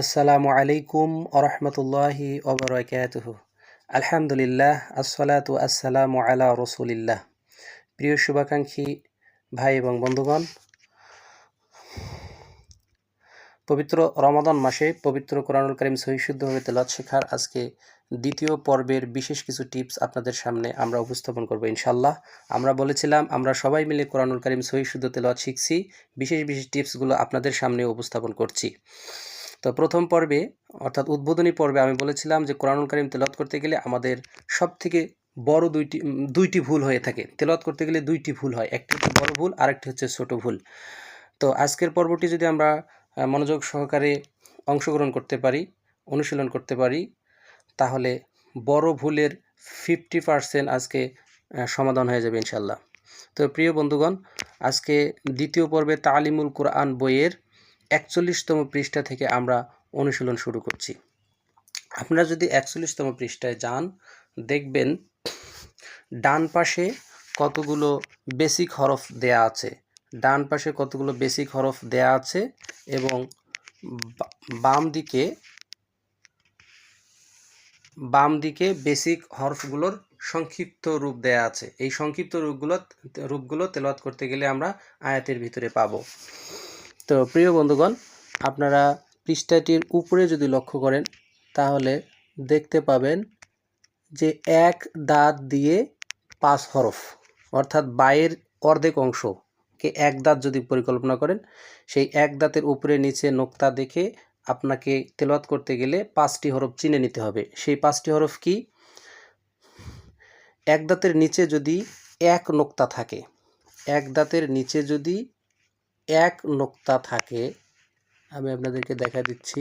আসসালামু আলাইকুম আরহামতুল্লাহি ওবরাকাতুহু আলহামদুলিল্লাহ, আসসালাতু আসসালামু আলা রসুলিল্লাহ। প্রিয় শুভাকাঙ্ক্ষী ভাই এবং বন্ধুগণ, পবিত্র রমাদান মাসে পবিত্র কোরআনুল করিম সহিশুদ্ধভাবে তেলাত শেখার আজকে দ্বিতীয় পর্বের বিশেষ কিছু টিপস আপনাদের সামনে আমরা উপস্থাপন করব ইনশাল্লাহ আমরা বলেছিলাম, আমরা সবাই মিলে কোরআনুল করিম সহিশুদ্ধ তেলাওয়াত শিখছি, বিশেষ বিশেষ টিপসগুলো আপনাদের সামনে উপস্থাপন করছি। তো প্রথম পর্বে, অর্থাৎ উদ্বোধনী পর্বে আমি বলেছিলাম যে কোরআনুল করিম তেলত করতে গেলে আমাদের সব থেকে বড় দুইটি দুইটি ভুল হয়ে থাকে। তেলত করতে গেলে দুইটি ভুল হয়। একটি হচ্ছে বড় ভুল, আরেকটি হচ্ছে ছোট ভুল। তো আজকের পর্বটি যদি আমরা মনোযোগ সহকারে অংশগ্রহণ করতে পারি, অনুশীলন করতে পারি, তাহলে বড় ভুলের ফিফটি পারসেন্ট আজকে সমাধান হয়ে যাবে ইনশাল্লাহ তো প্রিয় বন্ধুগণ, আজকে দ্বিতীয় পর্বে তালিমুল কোরআন বইয়ের একচল্লিশতম পৃষ্ঠা থেকে আমরা অনুশীলন শুরু করছি। আপনারা যদি একচল্লিশতম পৃষ্ঠায় যান, দেখবেন ডান পাশে কতগুলো বেসিক হরফ দেয়া আছে। ডান পাশে কতগুলো বেসিক হরফ দেয়া আছে এবং বাম দিকে বাম দিকে বেসিক হরফগুলোর সংক্ষিপ্ত রূপ দেয়া আছে। এই সংক্ষিপ্ত রূপগুলো রূপগুলো তেলাওয়াত করতে গেলে আমরা আয়াতের ভিতরে পাবো। তো প্রিয় বন্ধুগণ, আপনারা পৃষ্ঠাটির উপরে যদি লক্ষ্য করেন, তাহলে দেখতে পাবেন যে এক দাঁত দিয়ে পাঁচ হরফ, অর্থাৎ বায়ের অর্ধেক অংশকে এক দাঁত যদি পরিকল্পনা করেন, সেই এক দাঁতের উপরে নিচে নোক্তা দেখে আপনাকে তেলাওয়াত করতে গেলে পাঁচটি হরফ চিনে নিতে হবে। সেই পাঁচটি হরফ কি? এক দাঁতের নিচে যদি এক নোক্তা থাকে, এক দাঁতের নিচে যদি এক নোক্তা থাকে। আমি আপনাদেরকে দেখা দিচ্ছি।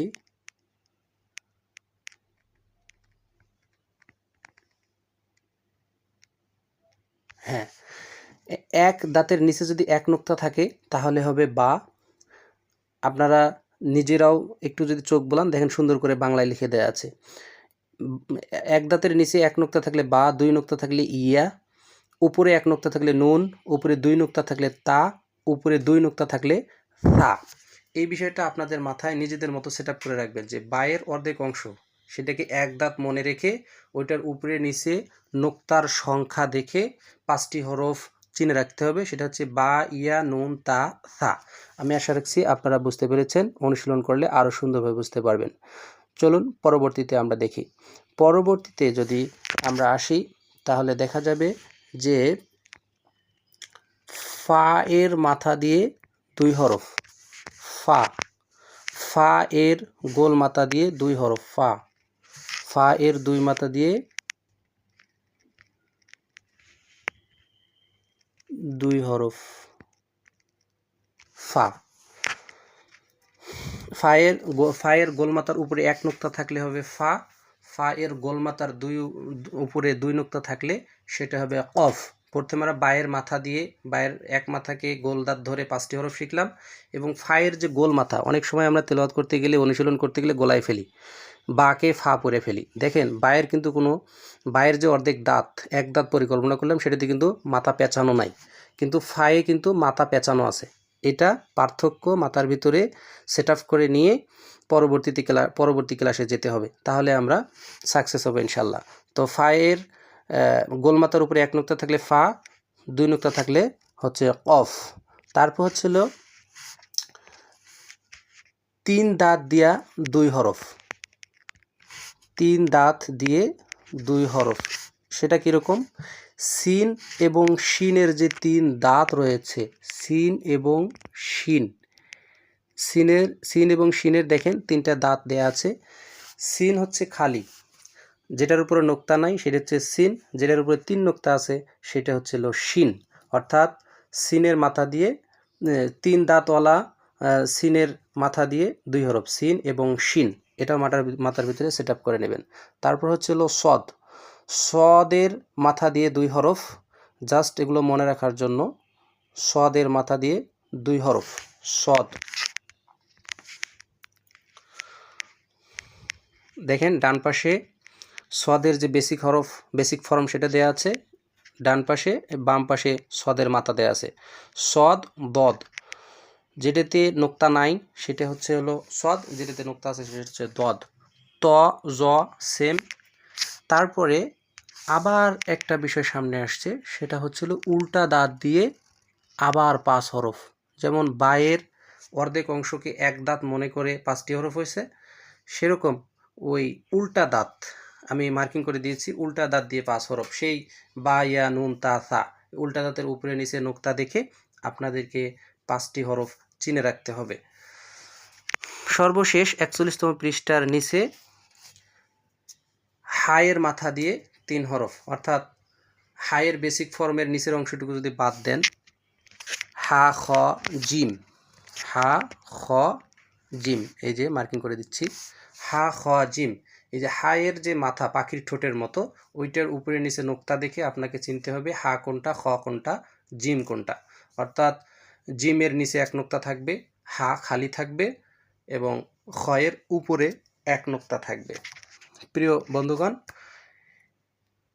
হ্যাঁ এক দাঁতের নিচে যদি এক নোক্তা থাকে, তাহলে হবে বা। আপনারা নিজেরাও একটু যদি চোখ বলান, দেখেন সুন্দর করে বাংলায় লিখে দেওয়া আছে। এক দাঁতের নিচে এক নোক্তা থাকলে বা, দুই নোক্তা থাকলে ইয়া, উপরে এক নোক্তা থাকলে নুন, উপরে দুই নোক্তা থাকলে তা উপরে দুই নোক্তা থাকলে সা এই বিষয়টা আপনাদের মাথায় নিজেদের মতো সেট করে রাখবেন যে বায়ের অর্ধেক অংশ সেটাকে এক দাঁত মনে রেখে ওইটার উপরে নিচে নোক্তার সংখ্যা দেখে পাঁচটি হরফ চিনে রাখতে হবে। সেটা হচ্ছে বা, ইয়া, নুন, তা সা আমি আশা রাখছি আপনারা বুঝতে পেরেছেন। অনুশীলন করলে আরও সুন্দরভাবে বুঝতে পারবেন। চলুন পরবর্তীতে আমরা দেখি। পরবর্তীতে যদি আমরা আসি, তাহলে দেখা যাবে যে ফা এর মাথা দিয়ে দুই হরফ, ফা। ফা এর গোল মাথা দিয়ে দুই হরফ, ফা। ফা এর দুই মাথা দিয়ে দুই হরফ, ফা। ফায়ের ফায়ের গোলমাতার উপরে এক নোক্তা থাকলে হবে ফা। ফা এর গোলমাতার দুই, উপরে দুই নোক্তা থাকলে সেটা হবে কফ। প্রথমে আমরা বায়ের মাথা দিয়ে, বায়ের এক মাথাকে গোল দাঁত ধরে পাঁচটি হরফ শিখলাম এবং ফায়ের যে গোল মাথা, অনেক সময় আমরা তেলাওয়াত করতে গেলে, অনুশীলন করতে গেলে গোলায় ফেলি, বাকে ফা পরে ফেলি। দেখেন, বায়ের কিন্তু কোনো, বায়ের যে অর্ধেক দাঁত, এক দাঁত পরিকল্পনা করলাম, সেটাতে কিন্তু মাথা পেঁচানো নাই। কিন্তু ফায়ে কিন্তু মাথা পেঁচানো আছে। এটা পার্থক্য মাথার ভিতরে সেট করে নিয়ে পরবর্তীতে ক্লা, পরবর্তী ক্লাসে যেতে হবে। তাহলে আমরা সাকসেস হবে ইনশাল্লাহ তো ফায়ের গোলমাতার উপরে এক নোক্তা থাকলে ফা, দুই নোক্তা থাকলে হচ্ছে অফ। তারপর হচ্ছিল তিন দাঁত দিয়া দুই হরফ। তিন দাঁত দিয়ে দুই হরফ। সেটা কীরকম? সিন এবং শিনের যে তিন দাঁত রয়েছে, সিন এবং শিন। সিনের, সিন এবং শিনের দেখেন তিনটা দাঁত দেয়া আছে। সিন হচ্ছে খালি। যেটার উপরে নোক্তা নাই, সেটা হচ্ছে সিন। যেটার উপরে তিন নোক্তা আছে, সেটা হচ্ছে শিন। অর্থাৎ সিনের মাথা দিয়ে তিন দাঁতওয়ালা সিনের মাথা দিয়ে দুই হরফ, সিন এবং শিন। এটা মাথার মাথার ভিতরে সেট করে নেবেন। তারপর হচ্ছে হলো সদ। সদের মাথা দিয়ে দুই হরফ, জাস্ট এগুলো মনে রাখার জন্য সদের মাথা দিয়ে দুই হরফ, সদ। দেখেন, ডান পাশে সদের যে বেসিক হরফ বেসিক ফর্ম সেটা দেয়া আছে। ডান পাশে, বাম পাশে সদের মাথা দেয়া আছে। সদ বদ যেটাতে নোক্তা নাই, সেটা হচ্ছে হলো সদ যেটাতে নোক্তা আছে সেটা হচ্ছে দদ। ত, জ, সেম। তারপরে আবার একটা বিষয় সামনে আসছে, সেটা হচ্ছিল উল্টা দাঁত দিয়ে আবার পাঁচ হরফ। যেমন বায়ের অর্ধেক অংশকে এক দাঁত মনে করে পাঁচটি হরফ হয়েছে, সেরকম ওই উল্টা দাঁত। আমি মার্কিং করে দিয়েছি, উল্টা দাঁত দিয়ে পাঁচ হরফ। সেই বা, ইয়া, নুন, তা, সা, উল্টা দাঁতের উপরে নিচে নোক্তা দেখে আপনাদেরকে পাঁচটি হরফ চিনে রাখতে হবে। সর্বশেষ একচল্লিশতম পৃষ্ঠার নিচে হায়ের মাথা দিয়ে তিন হরফ, অর্থাৎ হায়ের বেসিক ফর্মের নিচের অংশটুকু যদি বাদ দেন, হা, খ, জিম, হা, খ, জিম, এই যে মার্কিং করে দিচ্ছি, হা, খ, জিম এই যে হায়ের যে মাথা, পাখির ঠোঁটের মতো, ওইটার উপরে নিচে নোক্তা দেখে আপনাকে চিনতে হবে হা কোনটা, খ কোনটা, জিম কোনটা। অর্থাৎ জিমের নিচে এক নোক্তা থাকবে, হা খালি থাকবে এবং খয়ের উপরে এক নোক্তা থাকবে। প্রিয় বন্ধুগণ,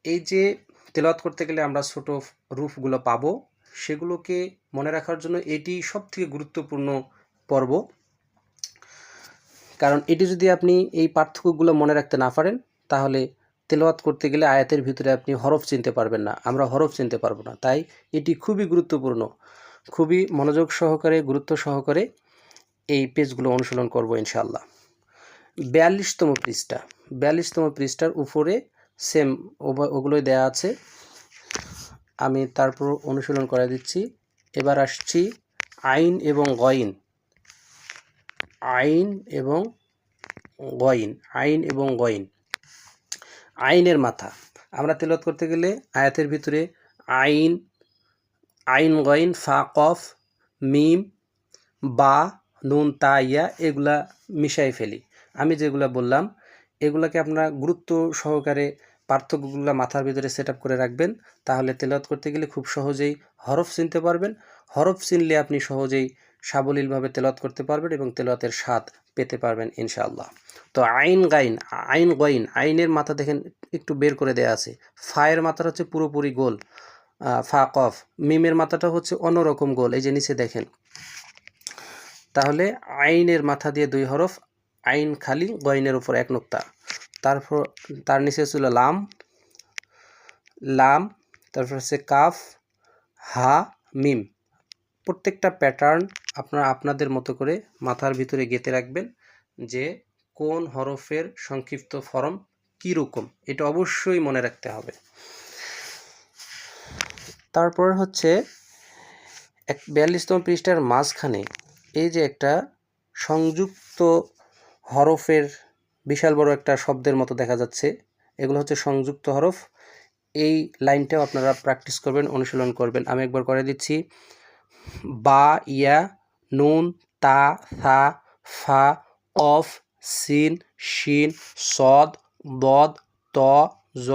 এই যে তেলাওয়াত করতে গেলে আমরা ছোট রূপগুলো পাবো, সেগুলোকে মনে রাখার জন্য এটি সব থেকে গুরুত্বপূর্ণ পর্ব। কারণ এটি যদি আপনি এই পার্থক্যগুলো মনে রাখতে না পারেন, তাহলে তেলাওয়াত করতে গেলে আয়াতের ভিতরে আপনি হরফ চিনতে পারবেন না। আমরা হরফ চিনতে পারব না। তাই এটি খুবই গুরুত্বপূর্ণ। খুবই মনোযোগ সহকারে, গুরুত্ব সহকারে এই পেজগুলো অনুশীলন করব ইনশাল্লাহ বিয়াল্লিশতম পৃষ্ঠা। বিয়াল্লিশতম পৃষ্ঠার উপরে সেম ওগুলোই দেয়া আছে। আমি তারপর অনুশীলন করে দিচ্ছি। এবার আসছি আইন এবং গইন আইন এবং গইন, আইন এবং গইন। আইনের মাথা। আমরা তেলত করতে গেলে আয়াতের ভিতরে আইন আইন গইন, ফা, কফ, মিম, বা, নুন, তা, ইয়া এগুলা মিশাই ফেলি। আমি যেগুলো বললাম, এগুলাকে আপনারা গুরুত্ব সহকারে পার্থক্যগুলো মাথার ভিতরে সেট করে রাখবেন। তাহলে তেলাওয়াত করতে গেলে খুব সহজেই হরফ চিনতে পারবেন। হরফ চিনলে আপনি সহজেই সাবলীলভাবে তেলাওয়াত করতে পারবেন এবং তেলাওয়াতের স্বাদ পেতে পারবেন ইনশাআল্লাহ। তো আইন গাইন, আইন গইন, আইনের মাথা দেখেন একটু বের করে দেয়া আছে। ফায়ের মাথাটা হচ্ছে পুরোপুরি গোল ফা, কফ। মিমের মাথাটা হচ্ছে অন্যরকম গোল, এই যে নিচে দেখেন। তাহলে আইনের মাথা দিয়ে দুই হরফ, আইন খালি, গইনের উপর এক নোক্তা। তারপর তার নিচে ছিল লাম লাম, তারপর হচ্ছে কাফ, হা, মিম। প্রত্যেকটা প্যাটার্ন আপনারা আপনাদের মতো করে মাথার ভিতরে গেঁথে রাখবেন যে কোন হরফের সংক্ষিপ্ত ফরম কীরকম, এটা অবশ্যই মনে রাখতে হবে। তারপর হচ্ছে এক বিয়াল্লিশতম পৃষ্ঠার মাঝখানে এই যে একটা সংযুক্ত হরফের বিশাল বড় একটা শব্দের মতো দেখা যাচ্ছে, এগুলো হচ্ছে সংযুক্ত হরফ। এই লাইনটাও আপনারা প্র্যাকটিস করবেন, অনুশীলন করবেন। আমি একবার করে দিচ্ছি, বা, ইয়া নুন, তা সা ফা, অফ, সিন, শিন, সদ, বদ, ত, জ,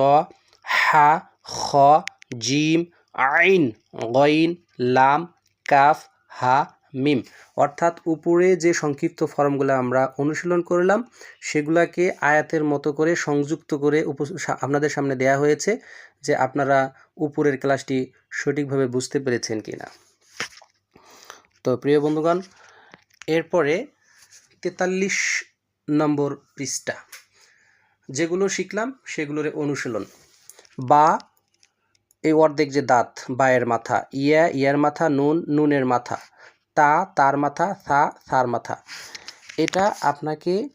হা, খ, জিম, আইন, গইন, লাম, কাফ, হা, মিম। অর্থাৎ উপরে যে সংক্ষিপ্ত ফর্মগুলো আমরা অনুশীলন করলাম, সেগুলাকে আয়াতের মতো করে সংযুক্ত করে আপনাদের সামনে দেয়া হয়েছে যে আপনারা উপরের ক্লাসটি সঠিকভাবে বুঝতে পেরেছেন কি না তো প্রিয় বন্ধুগণ, এরপরে তেতাল্লিশ নম্বর পৃষ্ঠা। যেগুলো শিখলাম, সেগুলোর অনুশীলন। বা, এই অর্ধেক যে দাঁত, বায়ের মাথা, ইয়া, ইয়ার মাথা, নুন, নুনের মাথা, তা, তার মাথা সা সার মাথা। এটা আপনাকে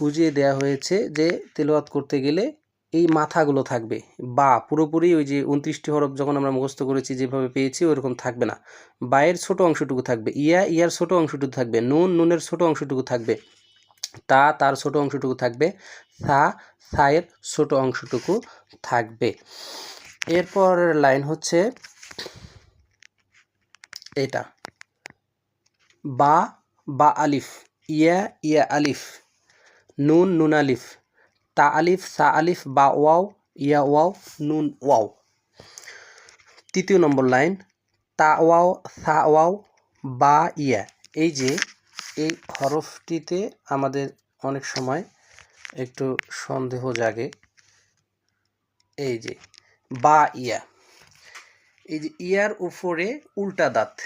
বুঝিয়ে দেওয়া হয়েছে যে তেলোয়াত করতে গেলে এই মাথাগুলো থাকবে। বা পুরোপুরি ওই যে উনত্রিশটি হরফ যখন আমরা মুখস্থ করেছি, যেভাবে পেয়েছি ওইরকম থাকবে না। বায়ের ছোট অংশটুকু থাকবে। ইয়া, ইয়ার ছোট অংশটুকু থাকবে। নুন, নুনের ছোট অংশটুকু থাকবে। তা, তার ছোট অংশটুকু থাকবে। সা, সায়ের ছোট অংশটুকু থাকবে। এরপর লাইন হচ্ছে এটা। বা বা আলিফ। ইয়া ইয়া আলিফ। নুন নুন আলিফ। তা আলিফ সা আলিফ বা ওয়াও, ইয়া ওয়াও, নুন, ওয়াও। তৃতীয় নম্বর লাইন, তা ওয়াও, সা ওয়াও, বা, ইয়া। এই যে, এই হরফটিতে আমাদের অনেক সময় একটু সন্দেহ জাগে। এই যে, বা, ইয়া। এই যে, ইয়ার উপরে উল্টা দাঁত।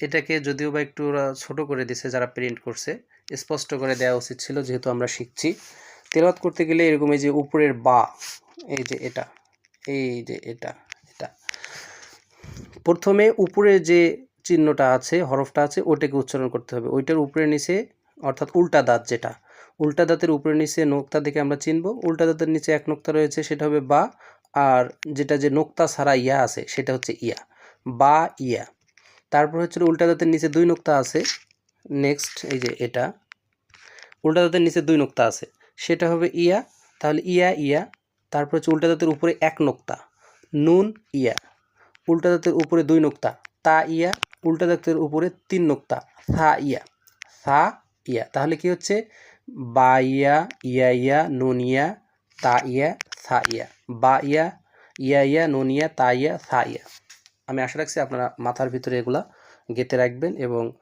এটাকে যদিও বা একটু ওরা ছোট করে দিছে, যারা প্রিন্ট করছে, স্পষ্ট করে দেওয়া উচিত ছিল, যেহেতু আমরা শিখছি। তেলাওয়াত করতে গেলে এরকম এই যে উপরের বা, এই যে এটা, এই যে এটা এটা। প্রথমে উপরে যে চিহ্নটা আছে, হরফটা আছে ওটাকে উচ্চারণ করতে হবে। ওইটার উপরে নিচে, অর্থাৎ উল্টা দাঁত যেটা, উল্টা দাঁতের উপরে নিচে নোক্তা দেখে আমরা চিনব। উল্টা দাঁতের নিচে এক নোক্তা রয়েছে, সেটা হবে বা, আর যেটা যে নোক্তা ছাড়া ইয়া আছে, সেটা হচ্ছে ইয়া, বা ইয়া। তারপর হচ্ছে উল্টা দাঁতের নিচে দুই নোক্তা আছে, নেক্সট এই যে এটা, উল্টা দাঁতের নিচে দুই নোক্তা আছে। সেটা হবে ইয়া, তাহলে ইয়া ইয়া। তারপর হচ্ছে উল্টা দাঁতের উপরে এক নোক্তা। নুন, ইয়া। উল্টা দাঁতের উপরে দুই নোক্তা। তা, ইয়া। উল্টা দাঁতের উপরে তিন নোক্তা। সা, ইয়া। সা, ইয়া। তাহলে কি হচ্ছে? বা, ইয়া ইয়া ইয়া, নুন, ইয়া, তা, ইয়া, সা, ইয়া। বা, ইয়া ইয়া ইয়া, নুন, ইয়া, তা, ইয়া, সা, ইয়া। আমি আশা রাখছি আপনারা মাথার ভিতরে এগুলা গেতে রাখবেন এবং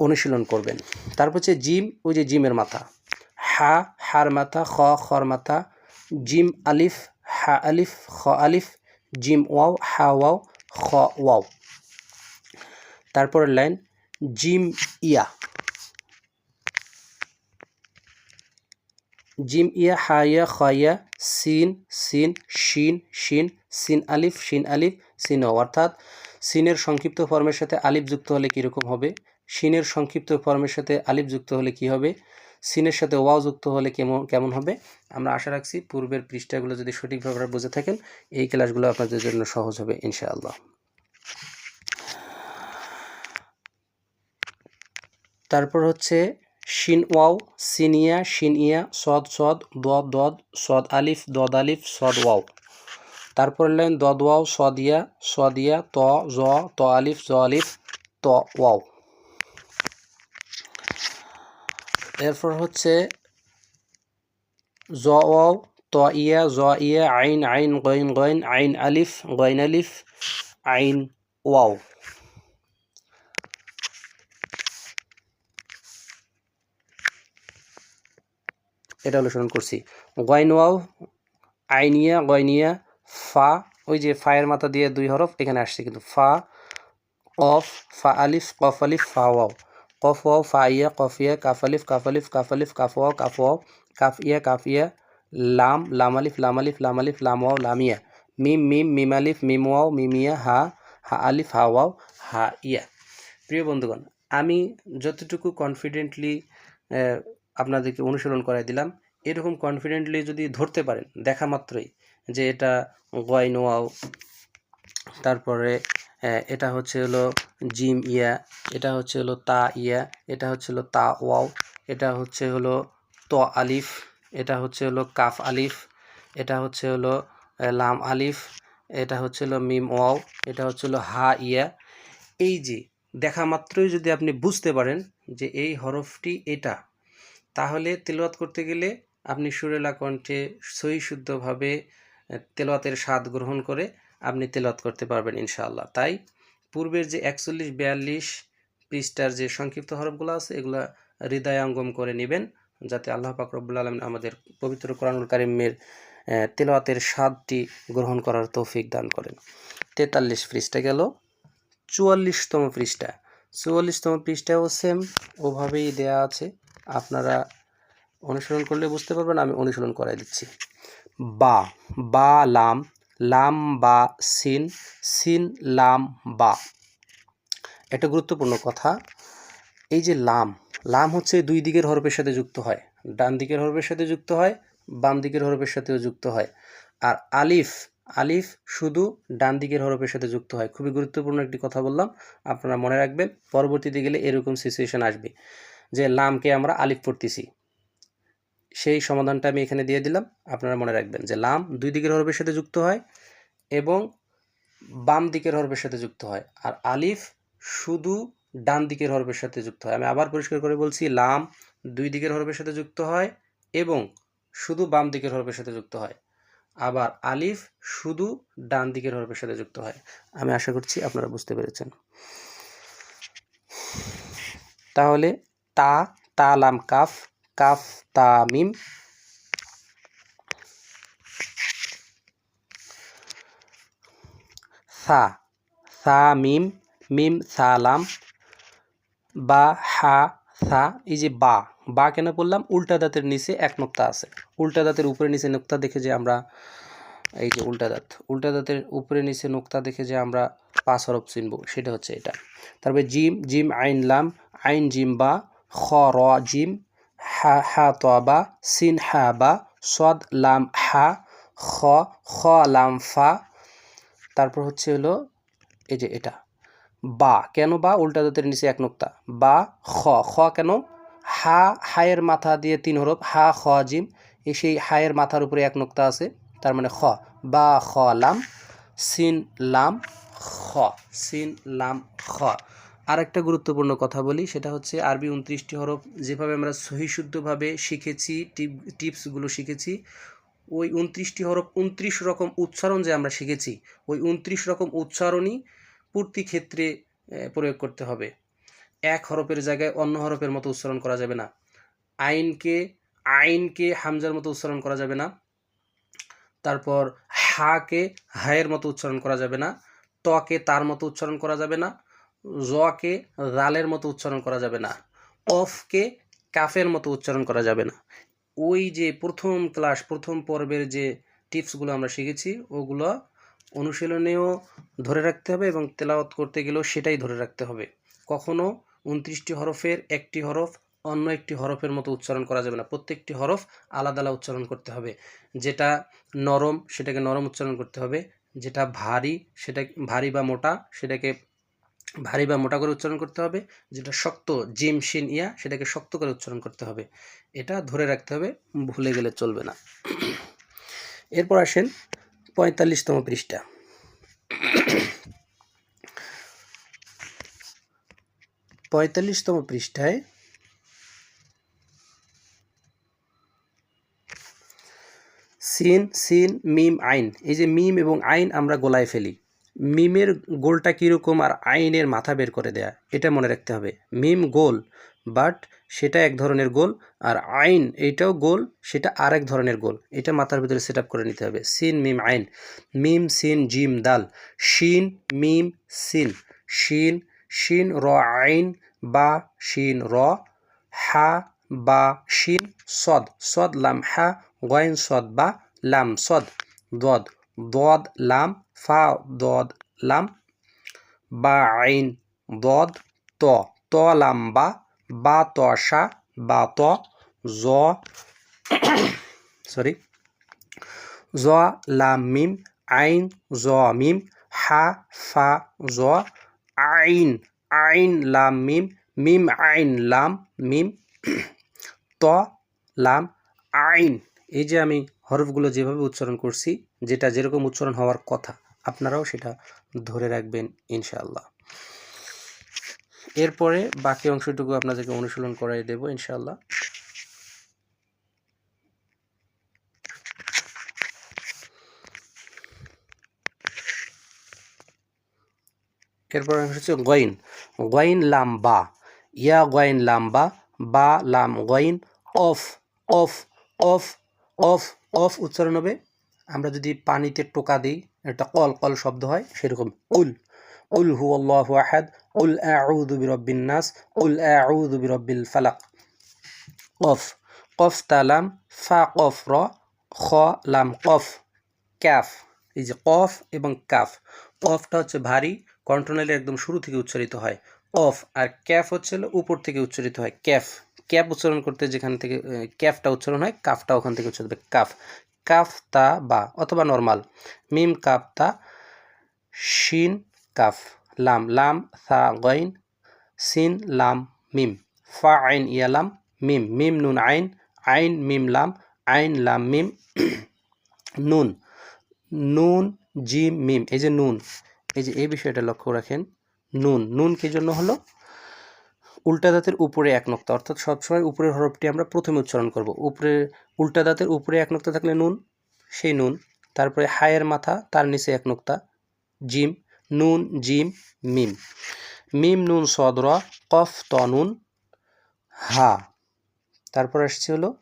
অনুশীলন করবেন। তারপর হচ্ছে জিম, ওই যে জিমের মাথা। হা, হার মাথা, খ, খর মাথা, জিম আলিফ, হা আলিফ, খ আলিফ, জিম ওয়াও, হা ওয়াও, খ ওয়াও। তারপরের লাইন, জিম ইয়া। জিম ইয়া, হা ইয়া, খ ইয়া, সিন সিন, শিন শিন, সিন আলিফ, শিন আলিফ, সিন অর্থাৎ, সিনের সংক্ষিপ্ত ফর্মের সাথে আলিফ যুক্ত হলে কীরকম হবে? শিনের সংক্ষিপ্ত ফর্মের সাথে আলিফ যুক্ত হলে কি হবে? সিনের সাথে ওয়াও যুক্ত হলে কেমন কেমন হবে? আমরা আশা রাখছি পূর্বের পৃষ্ঠাগুলো যদি সঠিকভাবে বুঝে থাকেন, এই ক্লাসগুলো আপনাদের জন্য সহজ হবে, ইনশাআল্লাহ। তারপর হচ্ছে শিন ওয়াও সিনিয়া শিনিয়া সদ সদ, দদ দদ, সদ আলিফ, দদ আলিফ, সদ ওয়াও। তারপর লাইন দদ ওয়াও সদিয়া সদিয়া ত, জ, ত আলিফ, জ আলিফ, ত ওয়াও। এরপর হচ্ছে জ ত ইয়া জ ইয়া আইন আইন, গইন গইন, আইন আলিফ, গইন আলিফ, আইন ওয়াও। এটা অনুসরণ করছি। গয়ন ওয়াও আইনিয়া গয়নিয়া ফা, ওই যে ফায়ের মাথা দিয়ে দুই হরফ, এখানে আসছে কিন্তু ফা অফ ফা আলিফ, কফ আলিফ, ফা ওয়াও। কফ ওয়াও ফা ইয়া কফ ইয়া কাফ কাফ আলিফ কাফ আলিফ কাফ ওয়াও কাফ ওয়াও কাফ ইয়া কাফ ইয়া লাম লাম আলিফ লাম আলিফ লাম আলিফ লাম ওয়াও লামিয়া মিম মিম মিম আলিফ মিম ওয়াও মিমিয়া হা হা আলিফ হা ওয়াও হা ইয়া প্রিয় বন্ধুগণ, আমি যতটুকু কনফিডেন্টলি আপনাদেরকে অনুসরণ করাই দিলাম, এরকম কনফিডেন্টলি যদি ধরতে পারেন, দেখা মাত্রই যে এটা গয় নোয়াও তারপরে এটা হচ্ছে হলো জিম ইয়া, এটা হচ্ছে হলো তা ইয়া, এটা হচ্ছে হলো তা ওয়াও, এটা হচ্ছে হলো ত আলিফ, এটা হচ্ছে হলো কাফ আলিফ, এটা হচ্ছে হলো লাম আলিফ, এটা হচ্ছে হলো মিম ওয়াও, এটা হচ্ছে হলো হা ইয়া। এই যে দেখা মাত্রই যদি আপনি বুঝতে পারেন যে এই হরফটি এটা, তাহলে তেলোয়াত করতে গেলে আপনি সুরেলা কণ্ঠে সহি শুদ্ধভাবে তেলাওয়াতের স্বাদ গ্রহণ করে আপনি তেলাওয়াত করতে পারবেন, ইনশাআল্লাহ। তাই পূর্বের যে একচল্লিশ বিয়াল্লিশ পৃষ্ঠার যে সংক্ষিপ্ত হরফগুলো আছে, এগুলা হৃদয়াঙ্গম করে নেবেন, যাতে আল্লাহ পাক রব্বুল আলম আমাদের পবিত্র কোরআনুল কারিমের তেলাওয়াতের স্বাদটি গ্রহণ করার তৌফিক দান করেন। তেতাল্লিশ পৃষ্ঠা গেল। চুয়াল্লিশতম পৃষ্ঠা। চুয়াল্লিশতম পৃষ্ঠাও সেম ওভাবেই দেয়া আছে। আপনারা অনুসরণ করলে বুঝতে পারবেন, আমি অনুসরণ করাই দিচ্ছি। বা বা, লাম লাম বা সিন সিন, লাম, বা। একটা গুরুত্বপূর্ণ কথা। এই যে লাম লাম হচ্ছে দুই দিকের হরফের সাথে যুক্ত হয়। ডান দিকের হরফের সাথে যুক্ত হয়, বাম দিকের হরফের সাথেও যুক্ত হয়। আর আলিফ আলিফ শুধু ডান দিকের হরফের সাথে যুক্ত হয়। খুবই গুরুত্বপূর্ণ একটি কথা বললাম, আপনারা মনে রাখবেন। পরবর্তীতে গেলে এরকম সিচুয়েশন আসবে যে লামকে আমরা আলিফ পড়তেছি। সেই সমাধানটা আমি এখানে দিয়ে দিলাম। আপনারা মনে রাখবেন যে লাম দুই দিকের হরফের সাথে যুক্ত হয় এবং বাম দিকের হরফের সাথে যুক্ত হয় আর আলিফ শুধু ডান দিকের হরফের সাথে যুক্ত হয়। আমি আবার পরিষ্কার করে বলছি, লাম দুই দিকের হরফের সাথে যুক্ত হয় এবং শুধু বাম দিকের হরফের সাথে যুক্ত হয়। আবার আলিফ শুধু ডান দিকের হরফের সাথে যুক্ত হয়। আমি আশা করছি আপনারা বুঝতে পেরেছেন। তাহলে তা তা, লাম, কাফ কাফ তা মিম সা সা, মিম মিম সালাম বা, হা, সা, এই যে বা বা কেন বললাম উল্টা দাঁতের নিচে এক নোক্তা আছে। উল্টা দাঁতের উপরে নিচে নোক্তা দেখে যে আমরা, এই যে উল্টা দাঁত, উল্টা দাঁতের উপরে নিচে নোক্তা দেখে যে আমরা পাঁচ হরফ চিনব, সেটা হচ্ছে এটা। তারপরে জিম জিম, আইন, লাম, আইন, জিম, বা, খ, র, জিম হা হা ত বা, সিন, হা, বা, সদ, লাম, হা, খ খ, লাম, ফা। তারপর হচ্ছে হলো এই যে এটা। বা, কেন বা, উল্টা দাঁতের নিচে এক নোক্তা। বা, খ খ কেন? হা, হায়ের মাথা দিয়ে তিন হরফ, হা, খ, জিম, এই সেই হায়ের মাথার উপরে এক নোক্তা আছে, তার মানে খ। বা, খ, লাম, সিন, লাম, খ, সিন, লাম, খ। আর একটা গুরুত্বপূর্ণ কথা বলি, সেটা হচ্ছে আরবি উনত্রিশটি হরফ, যেভাবে আমরা সহিশুদ্ধভাবে শিখেছি, টিপ, টিপসগুলো শিখেছি, ওই উনত্রিশটি হরফ উনত্রিশ রকম উচ্চারণ যে আমরা শিখেছি, ওই উনত্রিশ রকম উচ্চারণই পূর্তি ক্ষেত্রে প্রয়োগ করতে হবে। এক হরফের জায়গায় অন্য হরফের মতো উচ্চারণ করা যাবে না। আইনকে আইনকে হামজার মতো উচ্চারণ করা যাবে না। তারপর হাকে হায়ের মতো উচ্চারণ করা যাবে না। তকে তার মতো উচ্চারণ করা যাবে না। জকে রালের মতো উচ্চারণ করা যাবে না। অফকে কাফের মতো উচ্চারণ করা যাবে না। ওই যে প্রথম ক্লাস, প্রথম পর্বের যে টিপসগুলো আমরা শিখেছি, ওগুলো অনুশীলনেও ধরে রাখতে হবে এবং তেলাওয়াত করতে গেলেও সেটাই ধরে রাখতে হবে। কখনো উনত্রিশটি হরফের একটি হরফ অন্য একটি হরফের মতো উচ্চারণ করা যাবে না। প্রত্যেকটি হরফ আলাদা আলাদা উচ্চারণ করতে হবে। যেটা নরম, সেটাকে নরম উচ্চারণ করতে হবে। যেটা ভারী সেটা ভারী বা মোটা, সেটাকে ভারী বা মোটা করে উচ্চারণ করতে হবে, যেটা শক্ত জিম শিন ইয়া, সেটাকে শক্ত করে উচ্চারণ করতে হবে। এটা ধরে রাখতে হবে, ভুলে গেলে চলবে না। এরপর আসেন পঁয়তাল্লিশতম পৃষ্ঠা। পঁয়তাল্লিশতম পৃষ্ঠায় সিন সিন, মিম, আইন। এই যে মিম এবং আইন আমরা গোলায় ফেলি। মিমের গোলটা কীরকম আর আইনের মাথা বের করে দেয়া, এটা মনে রাখতে হবে। মিম গোল, বাট সেটা এক ধরনের গোল আর আইন এইটাও গোল, সেটা আর এক ধরনের গোল। এটা মাথার ভিতরে সেট করে নিতে হবে। সিন, মিম, আইন। মিম, সিন, জিম, দাল। শিন, মিম, সিন। শিন শিন, র, আইন, বা, শিন, র। হা, বা, শিন, সদ। সদ, লাম, হা, গয়েন, সদ, বা, লাম, সদ। দদ। দদ লাম, ফা, দদ লাম, বা আইন, দদ, ত ত লাম, বা বা, ত, সা, বা, ত, জ সরি জ, লাম, মিম, আইন, জ, মিম, হা, ফা, জ, আইন আইন, লাম, মিম মিম, আইন, লাম, মিম, ত, লাম, আইন। এই যে আমি হরফগুলো যেভাবে উচ্চারণ করছি যেটা যেরকম উচ্চারণ হওয়ার কথা, আপনারাও সেটা ধরে রাখবেন ইনশাআল্লাহ। এরপরে বাকি অংশটুকু আপনাদেরকে অনুশীলন করাই দেব ইনশাআল্লাহ। এরপর হচ্ছে গইন। গইন, লাম, বা। ইয়া, গইন, লাম, বা। বা, লাম, গইন, অফ অফ অফ অফ অফ উচ্চারণ হবে আমরা যদি পানিতে টোকা দিই, একটা কল কল শব্দ হয়, সেরকম উল উল হু আল্লাহ আহাদ উল আউদু বিরব্বিন নাস উল আউদু বিরব্বিল ফালাক। কফ কফ তালাম ফা, কফ, র, খ, লাম, কফ, ক্যাফ, এই যে কফ এবং কাফ। কফটা হচ্ছে ভারী কন্ট্রোনালের একদম শুরু থেকে উচ্চারিত হয়। অফ আর ক্যাফ হচ্ছে উপর থেকে উচ্চারিত হয়, ক্যাফ। ক্যাপ উচ্চারণ করতে যেখান থেকে ক্যাফটা উচ্চারণ হয়, কাফটা ওখান থেকে উচ্চারিত হবে, কাফ। কাফ তা বা, অথবা নর্মাল মিম কাফ তা শিন কাফ, লাম লাম সা গইন, সিন, লাম, মিম, ফা, আইন ইয়ালাম মিম মিম, নুন, আইন আইন, মিম, লাম, আইন, লাম, মিম, নুন নুন, জিম, মিম, এই যে নুন, এই যে এই বিষয়টা লক্ষ্য রাখেন, নুন নুন কি জন্য হলো? উল্টা দাঁতের উপরে এক নোক্তা, অর্থাৎ সবসময় উপরের হরফটি আমরা প্রথমে উচ্চারণ করব উপরে উল্টা দাঁতের উপরে এক নোক্তা থাকলে নুন, সেই নুন। তারপরে হায়ের মাথা, তার নিচে এক নোক্তা। জিম, নুন, জিম, মিম। মিম, নুন সদর কফ তনুন হা। তারপর আসছে হলো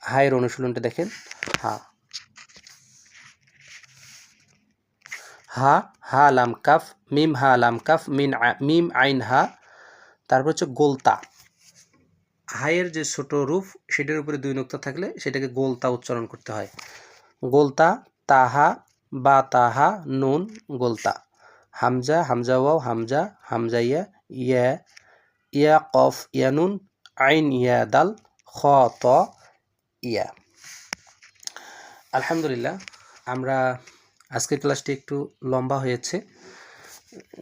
হায়ের অনুশীলনটা দেখেন। হা। হা হা, লাম, কাফ, মিম, হা, লাম, কাফ, মিন মিম, আইন, হা। তারপর হচ্ছে গোলতা। হায়ের যে ছোট রূপ, সেটার উপরে দুই নোক্তা থাকলে সেটাকে গোলতা উচ্চারণ করতে হয়। গোলতা, তাহা, বা তাহা, নুন, গোলতা। হামজা হামজা ওয়াও, হামজা হামজা ইয়া ইয়া ইয়া, কফ, ইয়া, নুন, আইন, ইয়া, দাল, খ, ত, ইয়া। আলহামদুলিল্লাহ, আমরা আজকের ক্লাসটি একটু লম্বা হয়েছে।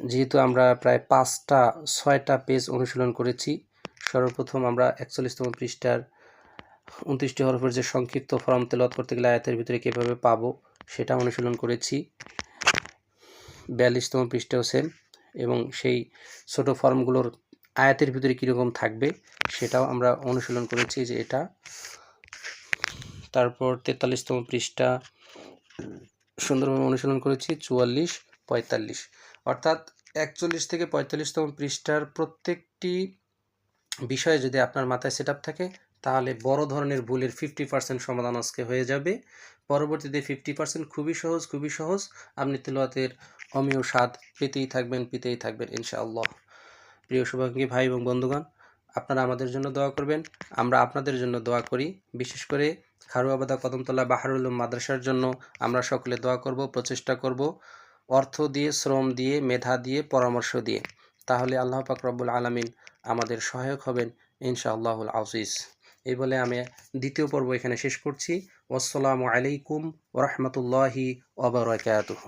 যেহেতু আমরা প্রায় পাঁচটা, ছয়টা পেজ অনুশীলন করেছি সর্বপ্রথম আমরা একচল্লিশতম পৃষ্ঠার উনত্রিশটি হরফের যে সংক্ষিপ্ত ফর্ম তেলত করতে গেলে আয়াতের ভিতরে কীভাবে পাবো সেটা অনুশীলন করেছি। বিয়াল্লিশতম পৃষ্ঠাও সেম এবং সেই ছোট ফর্মগুলোর আয়াতের ভিতরে কীরকম থাকবে সেটাও আমরা অনুশীলন করেছি যে এটা। তারপর তেতাল্লিশতম পৃষ্ঠা সুন্দরভাবে অনুশীলন করেছি, চুয়াল্লিশ, পঁয়তাল্লিশ। অর্থাৎ একচল্লিশ থেকে পঁয়তাল্লিশতম পৃষ্ঠার প্রত্যেকটি বিষয়ে যদি আপনার মাথায় সেট থাকে, তাহলে বড় ধরনের ভুলের ফিফটি পার্সেন্ট সমাধান আজকে হয়ে যাবে। পরবর্তীতে ফিফটি পার্সেন্ট খুবই সহজ খুবই সহজ। আপনি তেলাওয়াতের অমীয় স্বাদ পেতেই থাকবেন পেতেই থাকবেন, ইনশাআল্লাহ। প্রিয় শুভাকাঙ্ক্ষী ভাই এবং বন্ধুগণ, আপনারা আমাদের জন্য দোয়া করবেন। আমরা আপনাদের জন্য দোয়া করি। বিশেষ করে খারুয়াবাদা কদমতলা বাহারুল মাদ্রাসার জন্য আমরা সকলে দোয়া করব, প্রচেষ্টা করব অর্থ দিয়ে, শ্রম দিয়ে, মেধা দিয়ে, পরামর্শ দিয়ে। তাহলে আল্লাহ পাক রব্বুল আলমিন আমাদের সহায়ক হবেন ইনশাআল্লাহুল আউসিস এই বলে আমি দ্বিতীয় পর্ব এখানে শেষ করছি। আসসালামু আলাইকুম ওরহমতুল্লাহি ওবরাকাতুহ